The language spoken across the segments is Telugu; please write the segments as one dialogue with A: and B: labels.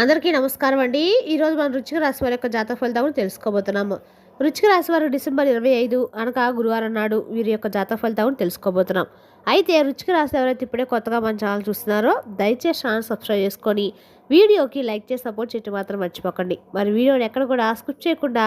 A: అందరికీ నమస్కారం అండి. ఈరోజు మనం రుచిక రాశి వారి యొక్క జాతక ఫలితాలను తెలుసుకోబోతున్నాము. రుచిక రాశి వారు డిసెంబర్ ఇరవై ఐదు అనగా గురువారం నాడు వీరి యొక్క జాతక ఫలితాలను తెలుసుకోబోతున్నాం. అయితే రుచిక రాశి ఎవరైతే ఇప్పుడే కొత్తగా మన ఛానల్ చూస్తున్నారో దయచేసి ఛానల్ సబ్స్క్రైబ్ చేసుకొని వీడియోకి లైక్ చేసి సపోర్ట్ చేయటం మాత్రం మర్చిపోకండి. మరి వీడియోని ఎక్కడ కూడా స్కిప్ చేయకుండా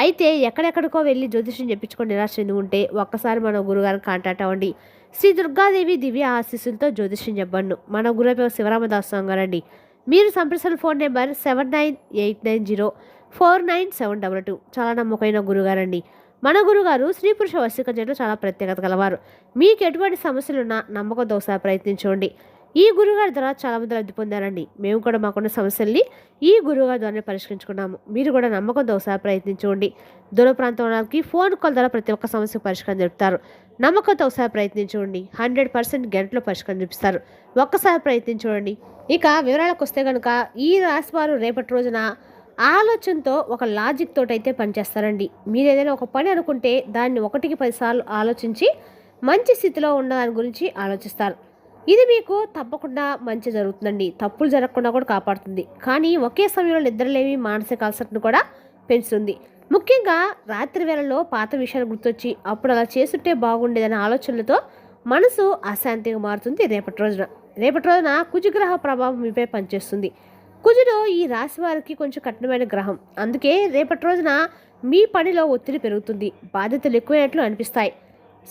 A: అయితే ఎక్కడెక్కడికో వెళ్ళి జ్యోతిష్యం చెప్పించుకొని నిరాశ చెంది ఉంటే ఒక్కసారి మన గురుగారిని కాంటాక్ట్ అవ్వండి. శ్రీ దుర్గాదేవి దివ్య ఆశీస్సులతో జ్యోతిష్యం చెప్పండు. మన గురువు శివరామదాస్ స్వామి గారండి మీరు సంప్రదించిన phone number seven nine eight nine zero four nine seven double two. చాలా నమ్మకమైన గురుగారండి మన గురుగారు స్త్రీ పురుష వశీక చాలా ప్రత్యేకత కలవారు మీకు ఎటువంటి సమస్యలున్నా నమ్మకం దోశ ప్రయత్నించండి. ఈ గురుగారి ద్వారా చాలామంది లబ్ధి పొందారండి. మేము కూడా మాకున్న సమస్యల్ని ఈ గురుగారి ద్వారానే పరిష్కరించుకున్నాము. మీరు కూడా నమ్మకంతో ఒకసారి ప్రయత్నించుకోండి దూర ప్రాంతం వాళ్ళకి ఫోన్ కాల్ ద్వారా ప్రతి ఒక్క సమస్య పరిష్కారం జరుపుతారు నమ్మకంతో ఒకసారి ప్రయత్నించుకోండి హండ్రెడ్ పర్సెంట్ గంటలో పరిష్కారం చూపిస్తారు. ఒక్కసారి ప్రయత్నించుకోండి ఇక వివరాలకు వస్తే కనుక ఈ రాశి వారు రేపటి రోజున ఆలోచనతో ఒక లాజిక్ తోటి అయితే పనిచేస్తారండి. మీరు ఏదైనా ఒక పని అనుకుంటే దాన్ని ఒకటికి పదిసార్లు ఆలోచించి మంచి స్థితిలో ఉన్న దాని గురించి ఆలోచిస్తారు. ఇది మీకు తప్పకుండా మంచి జరుగుతుందండి. తప్పులు జరగకుండా కూడా కాపాడుతుంది. కానీ ఒకే సమయంలో నిద్రలేమి మానసిక అలసటను కూడా పెంచుతుంది. ముఖ్యంగా రాత్రి వేళలో పాత విషయాలు గుర్తొచ్చి అప్పుడు అలా చేస్తుంటే బాగుండేదనే ఆలోచనలతో మనసు అశాంతిగా మారుతుంది రేపటి రోజున. రేపటి రోజున కుజగ్రహ ప్రభావం మీపై పనిచేస్తుంది. కుజుడు ఈ రాశి వారికి కొంచెం కఠినమైన గ్రహం. అందుకే రేపటి రోజున మీ పనిలో ఒత్తిడి పెరుగుతుంది. బాధ్యతలు ఎక్కువైనట్లు అనిపిస్తాయి.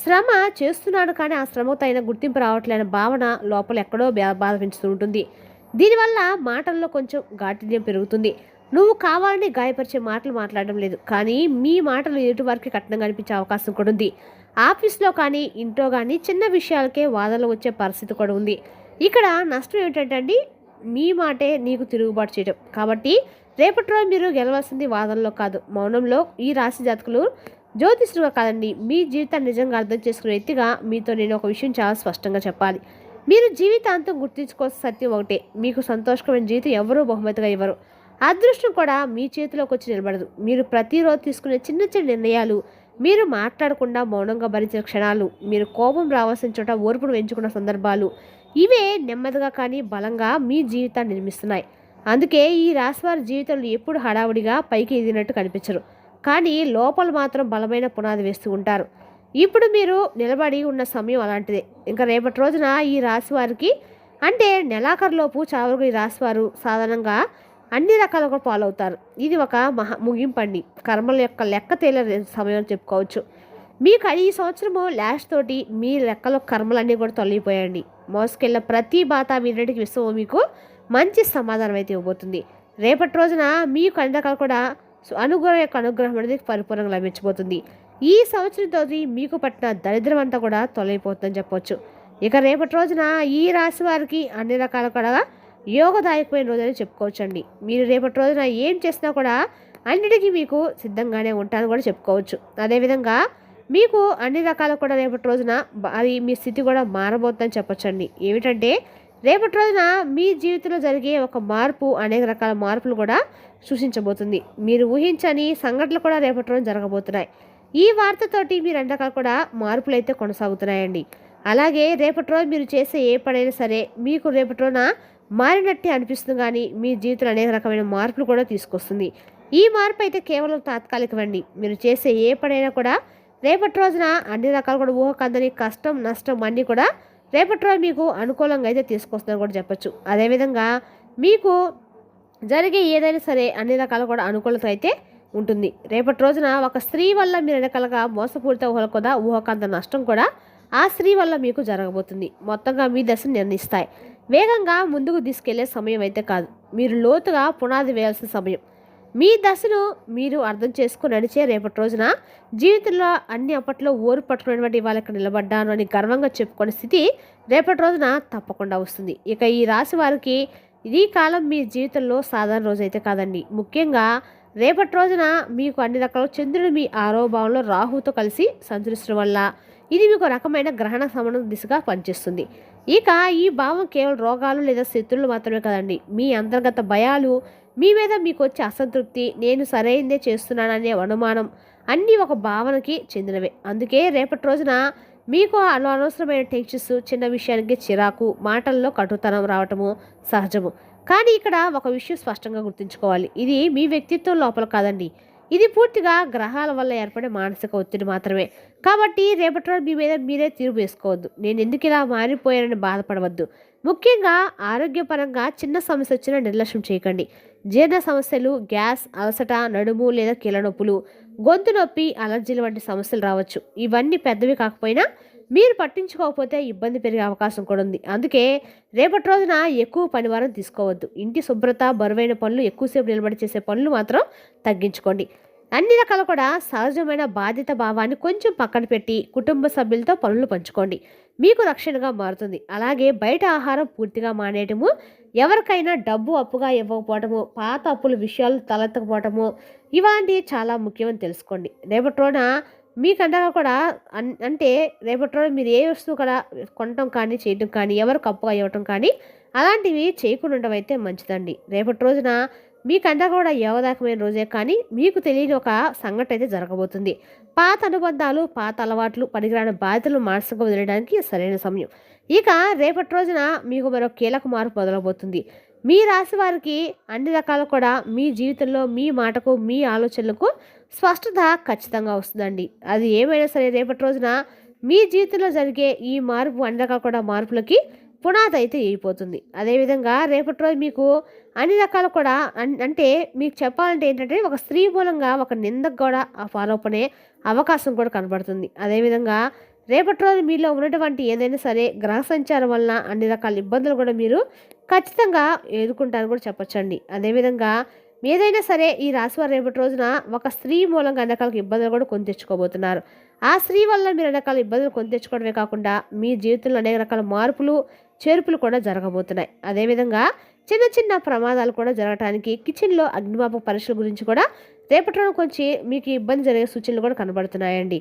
A: శ్రమ చేస్తున్నాడు కానీ ఆ శ్రమతో తగిన గుర్తింపు రావట్లేని భావన లోపల ఎక్కడో బా- బాధ పెంచుతూ ఉంటుంది దీనివల్ల మాటల్లో కొంచెం గాఠిన్యం పెరుగుతుంది. నువ్వు కావాలని గాయపరిచే మాటలు మాట్లాడడం లేదు. కానీ మీ మాటలు ఎదుటివారికి కఠినంగా అనిపించే అవకాశం కూడా ఉంది. ఆఫీస్లో కానీ ఇంట్లో కానీ చిన్న విషయాలకే వాదనలు వచ్చే పరిస్థితి కూడా ఉంది. ఇక్కడ నష్టం ఏంటంటే అండి మీ మాటే నీకు తిరుగుబాటు చేయడం కాబట్టి రేపటి రోజు మీరు గెలవాల్సింది వాదనలో కాదు. మౌనంలో ఈ రాశి జాతకులు జ్యోతిష్యులుగా కాదండి మీ జీవితాన్ని నిజంగా అర్థం చేసుకునే వ్యక్తిగా మీతో నేను ఒక విషయం చాలా స్పష్టంగా చెప్పాలి. మీరు జీవితాంతం గుర్తించుకోవాల్సిన సత్యం ఒకటే మీకు సంతోషకరమైన జీవితం ఎవరూ బహుమతిగా ఇవ్వరు. అదృష్టం కూడా మీ చేతిలోకి వచ్చి నిలబడదు. మీరు ప్రతిరోజు తీసుకునే చిన్న చిన్న నిర్ణయాలు మీరు మాట్లాడకుండా మౌనంగా భరించిన క్షణాలు మీరు కోపం రావాల్సిన చోట ఓర్పును పెంచుకున్న సందర్భాలు ఇవే నెమ్మదిగా కానీ బలంగా మీ జీవితాన్ని నిర్మిస్తున్నాయి. అందుకే ఈ రాశివారి జీవితంలో ఎప్పుడు హడావుడిగా పైకి ఎదిగినట్టు కనిపించరు. కానీ లోపల మాత్రం బలమైన పునాది వేస్తూ ఉంటారు. ఇప్పుడు మీరు నిలబడి ఉన్న సమయం అలాంటిదే. ఇంకా రేపటి రోజున ఈ రాశి వారికి అంటే నెలాఖరులోపు చావరకు ఈ రాశి వారు సాధారణంగా అన్ని రకాలుగా పాలవుతారు. ఇది ఒక మహా ముగింపండి. కర్మల యొక్క లెక్క తేలే సమయం చెప్పుకోవచ్చు. మీకు ఈ సంవత్సరము లాస్ట్ తోటి మీ లెక్కలో కర్మలన్నీ కూడా తొలగిపోయండి మోసుకెళ్ళిన ప్రతి బాత మీరటికి విశ్వము మీకు మంచి సమాధానం అయితే ఇవ్వబోతుంది. రేపటి రోజున మీకు అన్ని కూడా అనుగ్రహం యొక్క అనుగ్రహం అనేది పరిపూర్ణంగా లభించబోతుంది. ఈ సంవత్సరంతో మీకు పట్టిన దరిద్రం అంతా కూడా తొలగిపోతుందని చెప్పొచ్చు. ఇక రేపటి రోజున ఈ రాశి వారికి అన్ని రకాల కూడా యోగదాయకమైన రోజని చెప్పుకోవచ్చండి. మీరు రేపటి రోజున ఏం చేసినా కూడా అన్నిటికీ మీకు సిద్ధంగానే ఉంటారని కూడా చెప్పుకోవచ్చు. అదేవిధంగా మీకు అన్ని రకాల కూడా రేపటి రోజున అది మీ స్థితి కూడా మారబోతుందని చెప్పొచ్చండి. ఏమిటంటే రేపటి రోజున మీ జీవితంలో జరిగే ఒక మార్పు అనేక రకాల మార్పులు కూడా సూచించబోతుంది మీరు ఊహించని సంఘటనలు కూడా రేపటి రోజున జరగబోతున్నాయి. ఈ వార్తతోటి మీరు అన్ని రకాల కూడా మార్పులు అయితే కొనసాగుతున్నాయండి. అలాగే రేపటి రోజు మీరు చేసే ఏ పనైనా సరే మీకు రేపటి రోజున మారినట్టే అనిపిస్తుంది కానీ మీ జీవితంలో అనేక రకమైన మార్పులు కూడా తీసుకొస్తుంది. ఈ మార్పు అయితే కేవలం తాత్కాలికమండి. మీరు చేసే ఏ పనైనా కూడా రేపటి రోజున అన్ని రకాలు కూడా ఊహకందని కష్టం నష్టం అన్నీ కూడా రేపటి రోజు మీకు అనుకూలంగా అయితే తీసుకొస్తుందని కూడా చెప్పొచ్చు. అదేవిధంగా మీకు జరిగే ఏదైనా సరే అన్ని రకాల కూడా అనుకూలత అయితే ఉంటుంది. రేపటి రోజున ఒక స్త్రీ వల్ల మీరు రకాలుగా మోసపూరిత ఊహలు కూడా ఊహకంత నష్టం కూడా ఆ స్త్రీ వల్ల మీకు జరగబోతుంది. మొత్తంగా మీ దశను నిర్ణయిస్తాయి. వేగంగా ముందుకు తీసుకెళ్ళే సమయం అయితే కాదు. మీరు లోతుగా పునాది వేయాల్సిన సమయం. మీ దశను మీరు అర్థం చేసుకుని నడిచే రేపటి రోజున జీవితంలో అన్ని అప్పట్లో ఓరు పట్టుకునేటువంటి వాళ్ళకి నిలబడ్డాను అని గర్వంగా చెప్పుకునే స్థితి రేపటి రోజున తప్పకుండా వస్తుంది. ఇక ఈ రాశి వారికి ఈ కాలం మీ జీవితంలో సాధారణ రోజు అయితే కాదండి. ముఖ్యంగా రేపటి రోజున మీకు అన్ని రకాల చంద్రుడు మీ ఆరో భావంలో రాహుతో కలిసి సంచరిస్తున్న వల్ల ఇది మీకు రకమైన గ్రహణ సమనం దిశగా పనిచేస్తుంది. ఇక ఈ భావం కేవలం రోగాలు లేదా శత్రువులు మాత్రమే కదండి. మీ అంతర్గత భయాలు మీ మీద మీకు వచ్చే అసంతృప్తి నేను సరైందే చేస్తున్నాననే అనుమానం అన్నీ ఒక భావనకి చెందినవే. అందుకే రేపటి రోజున మీకు అనవసరమైన టెన్షన్స్ చిన్న విషయానికి చిరాకు మాటల్లో కటుతనం రావటము సహజము. కానీ ఇక్కడ ఒక విషయం స్పష్టంగా గుర్తుంచుకోవాలి. ఇది మీ వ్యక్తిత్వం లోపల కాదండి. ఇది పూర్తిగా గ్రహాల వల్ల ఏర్పడే మానసిక ఒత్తిడి మాత్రమే. కాబట్టి రేపటి రోజు మీ మీద మీరే తీరు వేసుకోవద్దు. నేను ఎందుకు ఇలా మారిపోయానని బాధపడవద్దు. ముఖ్యంగా ఆరోగ్యపరంగా చిన్న సమస్య వచ్చినా నిర్లక్ష్యం చేయకండి. జీర్ణ సమస్యలు గ్యాస్ అలసట నడుము లేదా కీళ్ళ నొప్పులు గొంతు నొప్పి అలర్జీలు వంటి సమస్యలు రావచ్చు. ఇవన్నీ పెద్దవి కాకపోయినా మీరు పట్టించుకోకపోతే ఇబ్బంది పెరిగే అవకాశం కూడా ఉంది. అందుకే రేపటి రోజున ఎక్కువ పనివారం తీసుకోవద్దు. ఇంటి శుభ్రత బరువైన పనులు ఎక్కువసేపు నిలబడి చేసే పనులు మాత్రం తగ్గించుకోండి. అన్ని రకాల కూడా సహజమైన బాధ్యత భావాన్ని కొంచెం పక్కన పెట్టి కుటుంబ సభ్యులతో పనులు పంచుకోండి. మీకు రక్షణగా మారుతుంది. అలాగే బయట ఆహారం పూర్తిగా మానేయటము ఎవరికైనా డబ్బు అప్పుగా ఇవ్వకపోవటము పాత అప్పుల విషయాలు తలెత్తకపోవటము ఇలాంటివి చాలా ముఖ్యమని తెలుసుకోండి. రేపటి రోజున మీకండగా కూడా అన్ అంటే రేపటి రోజు మీరు ఏ వస్తువు కూడా కొనటం కానీ చేయటం కానీ ఎవరికి అప్పుగా ఇవ్వటం కానీ అలాంటివి చేయకుండా ఉండడం అయితే మంచిదండి. రేపటి రోజున మీకంతా కూడా యోగదాయకమైన రోజే కానీ మీకు తెలియని ఒక సంఘటన అయితే జరగబోతుంది. పాత అనుబంధాలు పాత అలవాట్లు పనికిరాని బాధ్యతలు మానసికంగా వదిలేయడానికి సరైన సమయం. ఇక రేపటి రోజున మీకు మరో కీలక మార్పు మొదలబోతుంది. మీ రాశి వారికి అన్ని రకాలు కూడా మీ జీవితంలో మీ మాటకు మీ ఆలోచనలకు స్పష్టత ఖచ్చితంగా వస్తుందండి. అది ఏమైనా సరే రేపటి రోజున మీ జీవితంలో జరిగే ఈ మార్పు అన్ని రకాల కూడా మార్పులకి పునాది అయితే అయిపోతుంది అదేవిధంగా రేపటి రోజు మీకు అన్ని రకాలు కూడా అన్- అంటే మీకు చెప్పాలంటే ఏంటంటే ఒక స్త్రీ మూలంగా ఒక నిందకు కూడా ఆ ఫాలో అనే అవకాశం కూడా కనబడుతుంది. అదేవిధంగా రేపటి రోజు మీలో ఉన్నటువంటి ఏదైనా సరే గ్రహ సంచారం వలన అన్ని రకాల ఇబ్బందులు కూడా మీరు ఖచ్చితంగా ఎదుర్కొంటారని కూడా చెప్పొచ్చండి. అదేవిధంగా ఏదైనా సరే ఈ రాశివారు రేపటి రోజున ఒక స్త్రీ మూలంగా అన్ని రకాల ఇబ్బందులు కూడా కొని తెచ్చుకోబోతున్నారు. ఆ స్త్రీ వల్ల మీరు అన్ని రకాల ఇబ్బందులు కొని తెచ్చుకోవడమే కాకుండా మీ జీవితంలో అనేక రకాల మార్పులు చేర్పులు కూడా జరగబోతున్నాయి. అదేవిధంగా చిన్న చిన్న ప్రమాదాలు కూడా జరగడానికి కిచెన్లో అగ్నిమాపక పరీక్షల గురించి కూడా రేపటి రోజు కొంచెం మీకు ఇబ్బంది జరిగే సూచనలు కూడా కనబడుతున్నాయండి.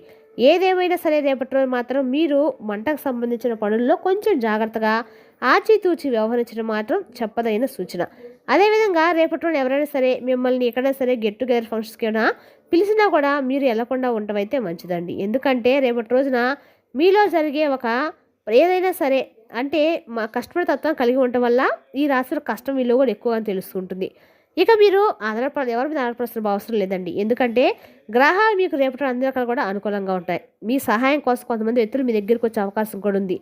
A: ఏదేమైనా సరే రేపటి రోజు మాత్రం మీరు మంటకు సంబంధించిన పనుల్లో కొంచెం జాగ్రత్తగా ఆచితూచి వ్యవహరించడం మాత్రం చెప్పదైన సూచన. అదేవిధంగా రేపటి రోజు ఎవరైనా సరే మిమ్మల్ని ఎక్కడైనా సరే గెట్ టుగెదర్ ఫంక్షన్స్కి అయినా పిలిచినా కూడా మీరు వెళ్ళకుండా ఉండటం అయితే మంచిదండి. ఎందుకంటే రేపటి రోజున మీలో జరిగే ఒక ఏదైనా సరే అంటే మా కష్టపడే తత్వం కలిగి ఉండటం వల్ల ఈ రాశిలో కష్టం విలువ కూడా ఎక్కువగా తెలుస్తుంటుంది. ఇక మీరు ఆధారపడ ఎవరి మీద ఆధారపడాల్సిన అవసరం లేదండి. ఎందుకంటే గ్రహాలు మీకు రేపటి అన్ని రకాలు కూడా అనుకూలంగా ఉంటాయి. మీ సహాయం కోసం కొంతమంది వ్యక్తులు మీ దగ్గరికి వచ్చే అవకాశం కూడా ఉంది.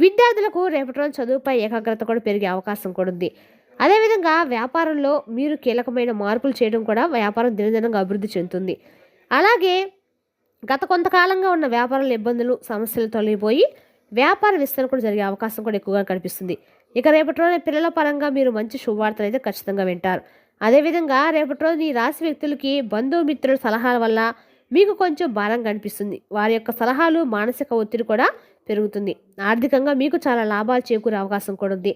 A: విద్యార్థులకు రేపటి రోజు చదువుపై ఏకాగ్రత కూడా పెరిగే అవకాశం కూడా ఉంది. అదేవిధంగా వ్యాపారంలో మీరు కీలకమైన మార్పులు చేయడం కూడా వ్యాపారం దినదినంగా అభివృద్ధి చెందుతుంది. అలాగే గత కొంతకాలంగా ఉన్న వ్యాపారాల ఇబ్బందులు సమస్యలు తొలగిపోయి వ్యాపార విస్తరణ కూడా జరిగే అవకాశం కూడా ఎక్కువగా కనిపిస్తుంది. ఇక రేపటి రోజున పిల్లల పరంగా మీరు మంచి శుభవార్తలు అయితే ఖచ్చితంగా వింటారు. అదేవిధంగా రేపటి రోజు ఈ రాశి వ్యక్తులకి బంధుమిత్రుల సలహాల వల్ల మీకు కొంచెం భారం కనిపిస్తుంది. వారి యొక్క సలహాలు మానసిక ఒత్తిడి కూడా పెరుగుతుంది. ఆర్థికంగా మీకు చాలా లాభాలు చేకూరే అవకాశం కూడా ఉంది.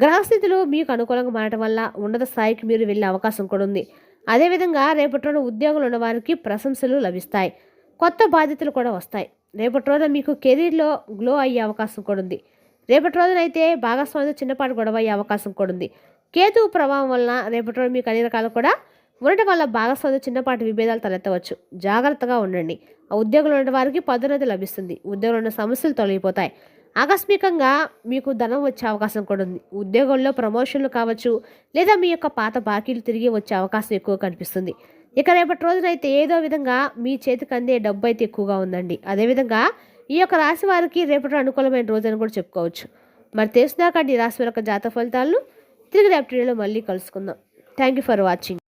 A: గ్రహస్థితులు మీకు అనుకూలంగా మారటం వల్ల ఉన్నత స్థాయికి మీరు వెళ్ళే అవకాశం కూడా ఉంది. అదేవిధంగా రేపటి రోజు ఉద్యోగులు ఉన్న వారికి ప్రశంసలు లభిస్తాయి. కొత్త బాధ్యతలు కూడా వస్తాయి. రేపటి రోజున మీకు కెరీర్లో గ్లో అయ్యే అవకాశం కూడా ఉంది. రేపటి రోజున అయితే భాగస్వామితో చిన్నపాటి గొడవ అయ్యే అవకాశం కూడా ఉంది. కేతు ప్రభావం వలన రేపటి రోజు మీకు అన్ని రకాలు కూడా ఉండటం వల్ల భాగస్వామితో చిన్నపాటి విభేదాలు తలెత్తవచ్చు. జాగ్రత్తగా ఉండండి. ఆ ఉద్యోగులు ఉన్న వారికి పదోన్నతి లభిస్తుంది. ఉద్యోగంలో ఉన్న సమస్యలు తొలగిపోతాయి. ఆకస్మికంగా మీకు ధనం వచ్చే అవకాశం కూడా ఉంది. ఉద్యోగంలో ప్రమోషన్లు కావచ్చు లేదా మీ యొక్క పాత బాకీలు తిరిగి వచ్చే అవకాశం ఎక్కువ కనిపిస్తుంది. ఇక రేపటి రోజునైతే ఏదో విధంగా మీ చేతికి అందే డబ్బు అయితే ఎక్కువగా ఉందండి. అదేవిధంగా ఈ యొక్క రాశి వారికి రేపటి అనుకూలమైన రోజు అని కూడా చెప్పుకోవచ్చు. మరి తెలిసినాక ఈ రాశి వారి యొక్క జాతక ఫలితాలను తిరిగి రేపటి మళ్ళీ కలుసుకుందాం. Thank you for watching